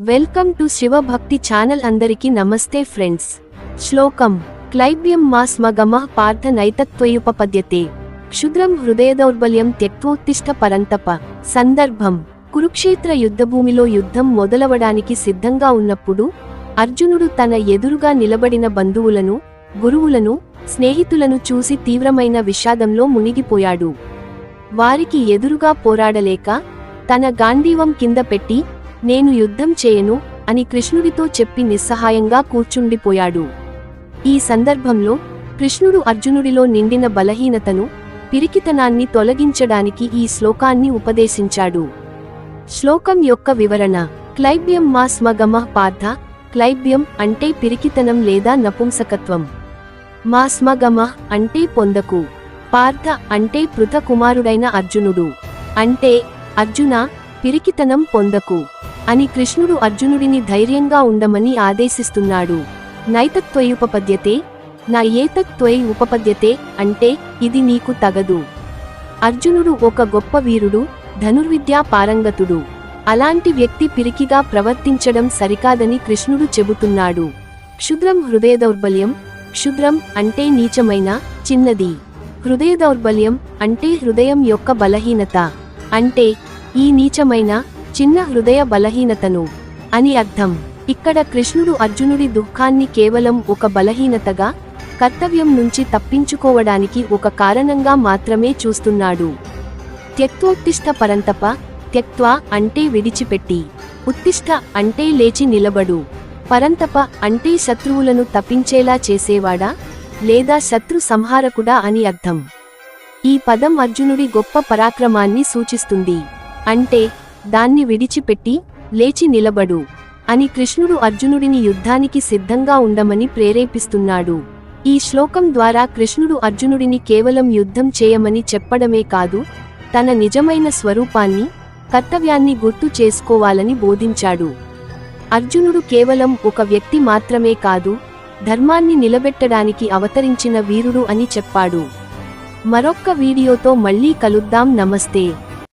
Welcome to శివభక్తి channel అందరికీ నమస్తే friends. శ్లోకం క్లైబ్యం మా స్మగమః పార్థ నైతత్వయుపపద్యతే క్షుద్రం హృదయ దౌర్బల్యం త్యక్తోత్తిష్ట పరంతప. సందర్భం కురుక్షేత్ర యుద్ధభూమిలో యుద్ధం మొదలవడానికి సిద్ధంగా ఉన్నప్పుడు అర్జునుడు తన ఎదురుగా నిలబడిన బంధువులను గురువులను స్నేహితులను చూసి తీవ్రమైన విషాదంలో మునిగిపోయాడు. వారికి ఎదురుగా పోరాడలేక తన గాంధీవం కింద పెట్టి నేను యుద్ధం చేయను అని కృష్ణుడితో చెప్పి నిస్సహాయంగా కూర్చుండిపోయాడు. ఈ సందర్భంలో కృష్ణుడు అర్జునుడిలో నిండిన బలహీనతను పిరికితనాన్ని తొలగించడానికి ఈ శ్లోకాన్ని ఉపదేశించాడు. శ్లోకం యొక్క వివరణ క్లైబ్యం మా స్మగమః పార్థ క్లైబ్యం అంటే పిరికితనం లేదా నపుంసకత్వం. మా స్మగమః అంటే పొందకు పార్థ అంటే పృథ కుమారుడైన అర్జునుడు. అంటే అర్జున పిరికితనం పొందకు. అని కృష్ణుడు అర్జునుడిని ధైర్యంగా ఉండమని ఆదేశిస్తున్నాడు. నైతత్వయుపపద్యతే నా ఏతత్వై ఉపపద్యతే అంటే ఇది నీకు తగదు. అర్జునుడు ఒక గొప్ప వీరుడు ధనుర్విద్యా పారంగతుడు. అలాంటి వ్యక్తి పిరికిగా ప్రవర్తించడం సరికాదని కృష్ణుడు చెబుతున్నాడు. క్షుద్రం హృదయ దౌర్బల్యం క్షుద్రం అంటే నీచమైన చిన్నది. హృదయ దౌర్బల్యం అంటే హృదయం యొక్క బలహీనత. అంటే ఈ నీచమైన చిన్న హృదయ బలహీనతను. అని అర్థం. ఇక్కడ కృష్ణుడు అర్జునుడి దుఃఖాన్ని కేవలం ఒక బలహీనతగా కర్తవ్యం నుంచి తప్పించుకోవడానికి ఒక కారణంగా మాత్రమే చూస్తున్నాడు. త్యక్తోత్తిష్ట పరంతప త్యక్త్వా అంటే విడిచిపెట్టి ఉత్తిష్ట అంటే లేచి నిలబడు. పరంతప అంటే శత్రువులను తప్పించేలా చేసేవాడా లేదా శత్రు సంహారకుడా అని అర్థం. ఈ పదం అర్జునుడి గొప్ప పరాక్రమాన్ని సూచిస్తుంది. అంటే దాన్ని విడిచిపెట్టి లేచి నిలబడు. అని కృష్ణుడు అర్జునుడిని యుద్ధానికి సిద్ధంగా ఉండమని ప్రేరేపిస్తున్నాడు. ఈ శ్లోకం ద్వారా కృష్ణుడు అర్జునుడిని కేవలం యుద్ధం చేయమని చెప్పడమే కాదు తన నిజమైన స్వరూపాన్ని కర్తవ్యాన్ని గుర్తు చేసుకోవాలని బోధించాడు. అర్జునుడు కేవలం ఒక వ్యక్తి మాత్రమే కాదు ధర్మాన్ని నిలబెట్టడానికి అవతరించిన వీరుడు అని చెప్పాడు. మరొక్క వీడియోతో మళ్ళీ కలుద్దాం నమస్తే.